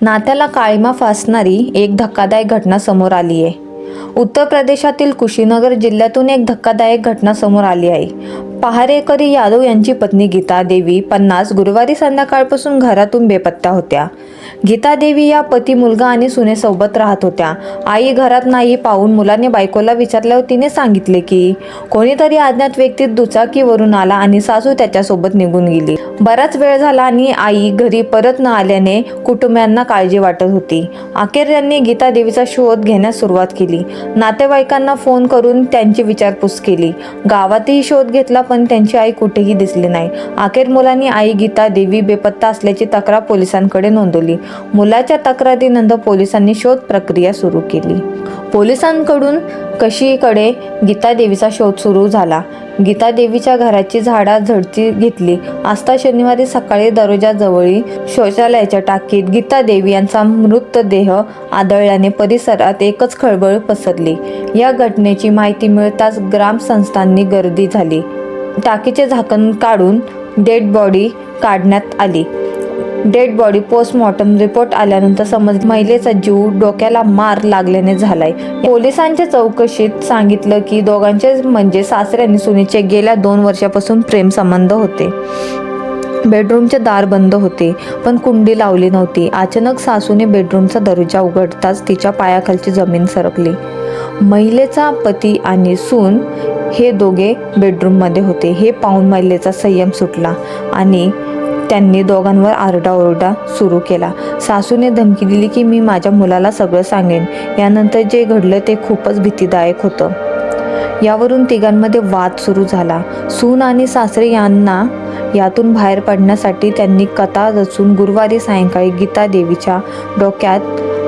नात्याला काळीमा फासणारी एक धक्कादायक घटना समोर आली आहे. उत्तर प्रदेशातील कुशीनगर जिल्ह्यातून एक धक्कादायक घटना समोर आली आहे. पहारेकरी यादव यांची पत्नी गीता देवी पन्नास गुरुवारी संध्याकाळपासून घरातून बेपत्ता होत्या. गीता देवी या पती मुलगा आणि सुनेसोबत राहत होत्या. आई घरात नाही पाहून मुलाने बायकोला विचारल्यावर तिने सांगितले की कोणीतरी अज्ञात व्यक्ती दुचाकीवरून आला आणि सासू त्याच्यासोबत निघून गेली. बराच वेळ झाला आणि आई घरी परत न आल्याने कुटुंबियांना काळजी वाटत होती. अखेर त्यांनी गीता देवीचा शोध घेण्यास सुरुवात केली. नातेवाईकांना फोन करून त्यांची विचारपूस केली. गावातही शोध घेतला पण त्यांची आई कुठेही दिसली नाही. अखेर मुलांनी आई गीता देवी बेपत्ता असल्याची तक्रार पोलिसांकडे नोंदवली. मुलाच्या तक्रारीनंतर पोलिसांनी शोध प्रक्रिया सुरू केली. पोलिसांकडून कशीकडे गीता देवीचा शोध सुरू झाला. गीता देवीच्या घराची झाडा झडची घेतली. आस्था शनिवारी सकाळी दरोजाजवळी शौचालयाच्या टाकीत गीता देवी यांचा मृतदेह आदळल्याने परिसरात एकच खळबळ पसरली. या घटनेची माहिती मिळताच ग्रामसंस्थांनी गर्दी झाली. टाकीचे झाकण काढून डेड बॉडी काढण्यात आली. डेड बॉडी पोस्टमॉर्टम रिपोर्ट आल्यानंतर समज महिलेचा जीव डोक्याला मार लागल्याने झालाय. पोलिसांच्या चौकशीत सांगितलं की दोघांचे म्हणजे सासरे आणि सुनेचे गेल्या दोन वर्षापासून प्रेम संबंध होते. बेडरूमचे दार बंद होते पण कुंडी लावली नव्हती. अचानक सासूने बेडरूमचा दरोजा उघडताच तिच्या पायाखालची जमीन सरकली. महिलेचा पती आणि सून हे दोघे बेडरूममध्ये होते. हे पाहून महिलेचा संयम सुटला आणि त्यांनी दोघांवर आरडाओरडा सुरू केला. सासूने धमकी दिली की मी माझ्या मुलाला सगळं सांगेन. यानंतर जे घडलं ते खूपच भीतीदायक होतं. यावरून तिघांमध्ये वाद सुरू झाला. सून आणि सासरे यांना यातून बाहेर पडण्यासाठी त्यांनी कथा रचून गुरुवारी सायंकाळी गीता देवीच्या डोक्यात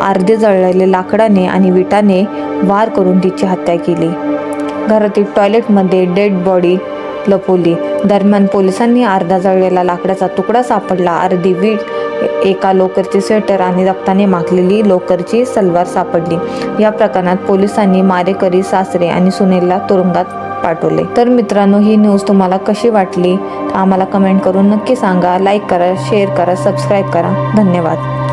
अर्धे जळलेले लाकडाने आणि विटाने वार करून तिची हत्या केली. घरातील टॉयलेटमध्ये डेड बॉडी लपवली दरम्यान पोलिसांनी अर्धा जळलेला लाकडाचा तुकडा सापडला. अर्धी वीट एका लोकरची स्वेटर आणि रक्ताने माखलेली लोकरची सलवार सापडली. या प्रकरणात पोलिसांनी मारेकरी सासरे आणि सुनीलला तुरुंगात पाठवले. तर मित्रांनो ही न्यूज तुम्हाला कशी वाटली? आम्हाला कमेंट करून नक्की सांगा. लाईक करा शेअर करा सबस्क्राईब करा. धन्यवाद.